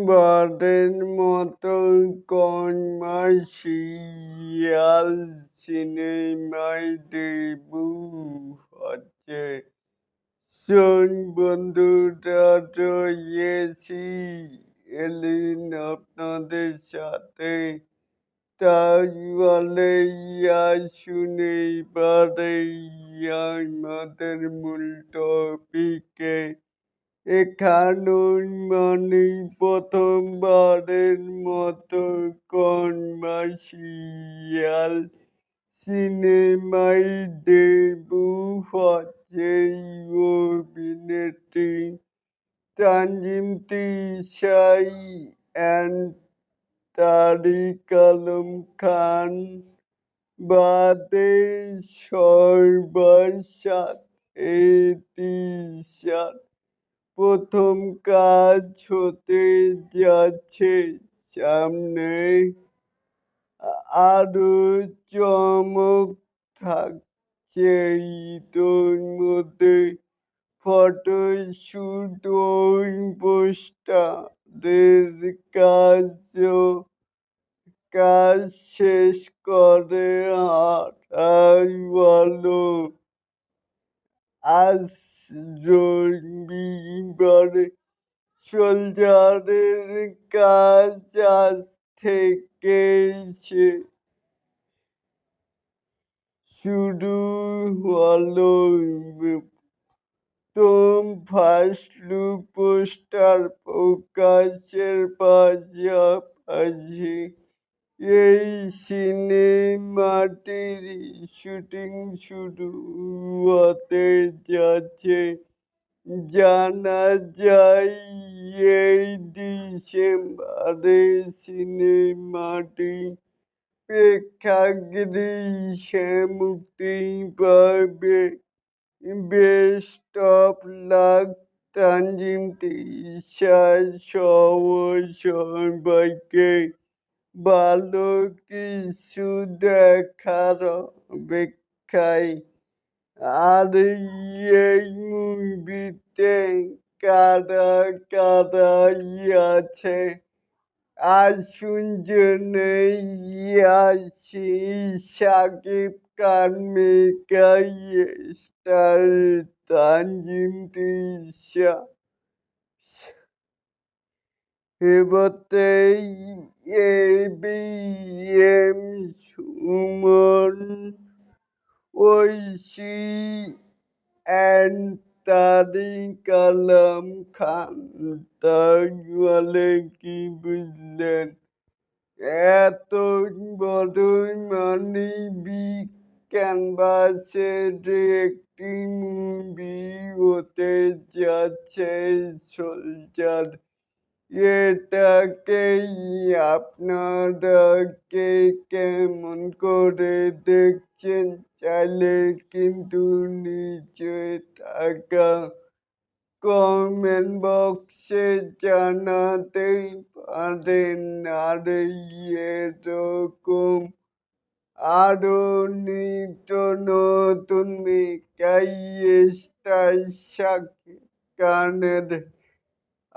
প্রথমবারের মতো কমার্শিয়াল সিনেমায় ডেবু হচ্ছে। শোন বন্ধুরা রয়েছি এলিন, আপনাদের সাথে তাহলে আসুন এইবারে আমাদের মূল টপিকে এখানে মানে প্রথমবারের মতো কমার্শিয়াল সিনেমায় ডেবু হচ্ছে অভিনেত্রী তানজিম তিশাই অ্যান্ড তারিক আলম খান। বাদে সর্বসাত তিশার প্রথম কাজ হতে যাচ্ছে সামনে। আরও চমক থাকছে মধ্যে। ফটোশ্যুট ওই পোস্টারের কাজও, কাজ শেষ করে হারাই বলো। আজ রবিবারে সোলজারের কাজ আজ থেকে শুরু হলো তোম ফার্স্ট লুক পোস্টার প্রকাশের পাশাপাশি এই সিনেমাটির শুটিং শুরু হতে যাচ্ছে। জানা যায়, এই ডিসেম্বরে সিনেমাটি প্রেক্ষাগৃহে মুক্তি পাবে। বেস্ট অফ লাক তানজিম সহ সবাইকে ভালো কিছু দেখার অপেক্ষায়। আর এই মুভিতে কারা কারা আছে? আসুন জেনে আসি, Shakib Khan mega star, Tanjim, Tisha. B M Suman Oishi and Tarik Alam Khan তাহলে কি বুঝলেন? এত বড় বিগ ক্যানভাসের একটি মুভি হতে যাচ্ছে, সোলজার এটাকেই আপনারা কে কেমন করে দেখছেন? চাইলে কিন্তু নিচে থাকা কমেন্ট বক্সে জানাতেই পারেন। আর এরকম আরও নিত্য নতুন মেকাই স্টার সাকিব খানের